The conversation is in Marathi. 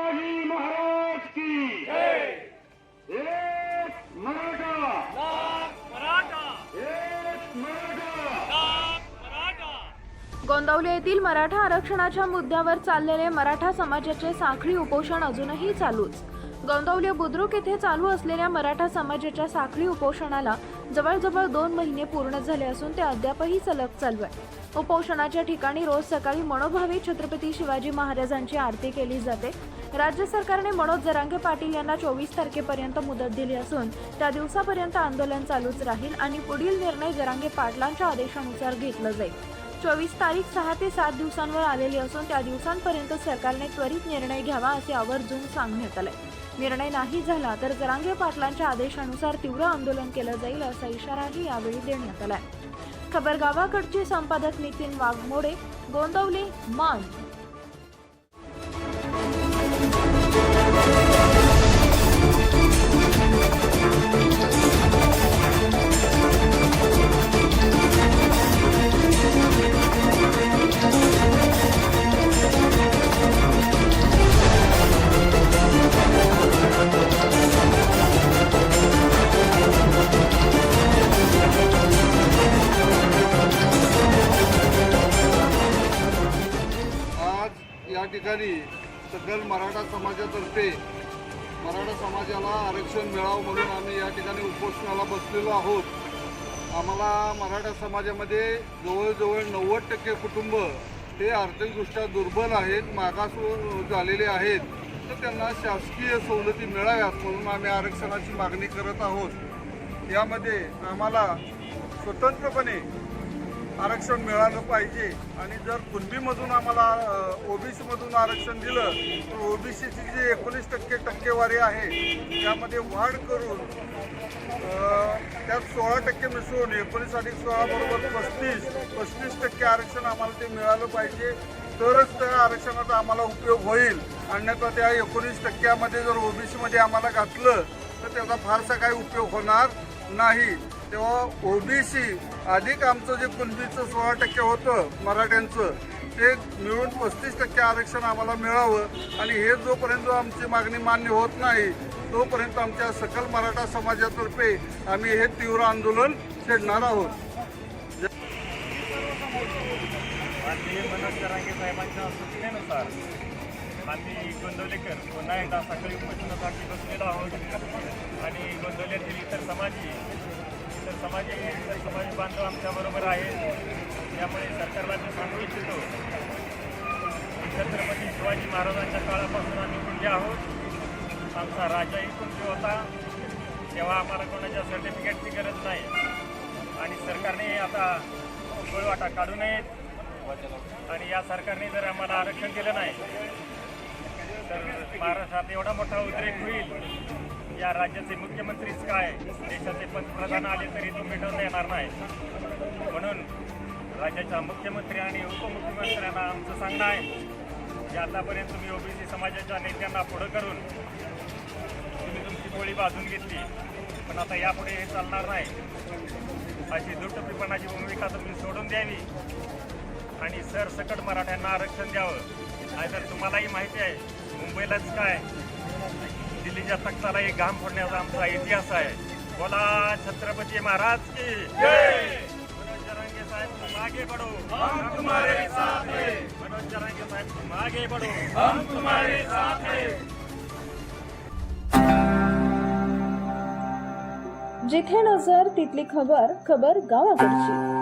शिवाजी महाराज की। एक मराठा। गोंदवले येथील मराठा आरक्षणाच्या मुद्द्यावर चाललेले मराठा समाजाचे साखळी उपोषण अजूनही चालूच. गोंदवले बुद्रुक येथे चालू असलेल्या मराठा समाजाच्या साखळी उपोषणाला जवळजवळ दोन महिने पूर्ण झाले असून ते अद्यापही सलग चालू आहे. उपोषणाच्या ठिकाणी रोज सकाळी मनोभावे छत्रपती शिवाजी महाराजांची आरती केली जाते. राज्य सरकारने मनोज जरांगे पाटील यांना चोवीस तारखेपर्यंत मुदत दिली असून त्या दिवसापर्यंत आंदोलन चालूच राहील आणि पुढील निर्णय जरांगे पाटलांच्या आदेशानुसार घेतला जाईल. चोवीस तारीख सहा ते सात दिवसांवर आलेली असून त्या दिवसांपर्यंत सरकारने त्वरित निर्णय घ्यावा असे आवर्जून सांगण्यात आलंय. निर्णय नाही झाला तर जरांगे पाटलांच्या आदेशानुसार तीव्र आंदोलन केलं जाईल असा इशाराही यावेळी देण्यात आलाय. खबर गावाकडचे संपादक नितीन वाघमोडे गोंदवले मान ठिकाणी सकल मराठा समाजातर्फे मराठा समाजाला आरक्षण मिळावं म्हणून आम्ही या ठिकाणी उपोषणाला बसलेलो आहोत. आम्हाला मराठा समाजामध्ये जवळजवळ नव्वद टक्के कुटुंब हे आर्थिकदृष्ट्या दुर्बल आहेत मागास झालेले आहेत. तर त्यांना शासकीय सवलती मिळाव्यात म्हणून आम्ही आरक्षणाची मागणी करत आहोत. यामध्ये आम्हाला स्वतंत्रपणे आरक्षण मिळालं पाहिजे. आणि जर कुणबीमधून आम्हाला ओबीसीमधून आरक्षण दिलं तर ओबीसीची जी एकोणीस टक्के टक्केवारी आहे त्यामध्ये वाढ करून त्यात सोळा टक्के मिसळून एकोणीस अधिक सोळा बरोबर पस्तीस पस्तीस टक्के आरक्षण आम्हाला ते मिळालं पाहिजे. तरच त्या आरक्षणाचा आम्हाला उपयोग होईल. अन्यथा त्या एकोणीस टक्क्यामध्ये जर ओबीसीमध्ये आम्हाला घातलं तर त्याचा फारसा काही उपयोग होणार नाही तेव्हा ओबीसी अधिक आमचं जे कुणबीचं सोळा टक्के होतं मराठ्यांचं ते मिळून पस्तीस टक्के आरक्षण आम्हाला मिळावं. आणि हे जोपर्यंत आमची मागणी मान्य होत नाही तोपर्यंत आमच्या सकल मराठा समाजातर्फे आम्ही हे तीव्र आंदोलन छेडणार आहोत. मनोज साहेबांच्या सूचनेनुसार आम्ही गोंदवलेकर. पुन्हा एकदा सकाळी उपोषणासाठी बसलेलो आहोत. आणि गोंदवल्यातील इतर समाजी इतर समाजी इतर समाज बांधव आमच्याबरोबर आहेत. त्यामुळे सरकारला मी सांगू इच्छितो छत्रपती शिवाजी महाराजांच्या काळापासून आम्ही पुढे आहोत. आमचा राजा एकूण जो होता तेव्हा आम्हाला कोणाच्या सर्टिफिकेटची गरज नाही. आणि सरकारने आता गोळवाटा काढू नयेत. आणि या सरकारने जर आम्हाला आरक्षण दिलं नाही तर महाराष्ट्रात एवढा मोठा उद्रेक होईल. या राज्याचे मुख्यमंत्रीच काय? देशाचे पंतप्रधान आले तरी तो मिटवता येणार नाही. म्हणून राज्याच्या मुख्यमंत्री आणि उपमुख्यमंत्र्यांना आमचं सांगणं आहे की आतापर्यंत तुम्ही ओबीसी समाजाच्या नेत्यांना पुढं करून तुम्ही तुमची गोळी बाजून घेतली. पण आता यापुढे हे चालणार नाही. अशी दुटपीपणाची भूमिका तुम्ही सोडून द्यावी. आणि सरसकट मराठ्यांना आरक्षण द्यावं. नाहीतर तुम्हालाही माहिती आहे मुंबईलाच काय? दिल्लीच्या तख्ताला एक घाम फोडण्याचा आमचा इतिहास आहे. बोला छत्रपती महाराज की मनोज जरांगे साहेब तुम आगे बढ़ो हम तुम्हारे साथ हैं. मनोज जरांगे साहेब तुम आगे बढ़ो हम तुम्हारे साथ हैं. जिथे नजर तिथली खबर खबर गावाकडची.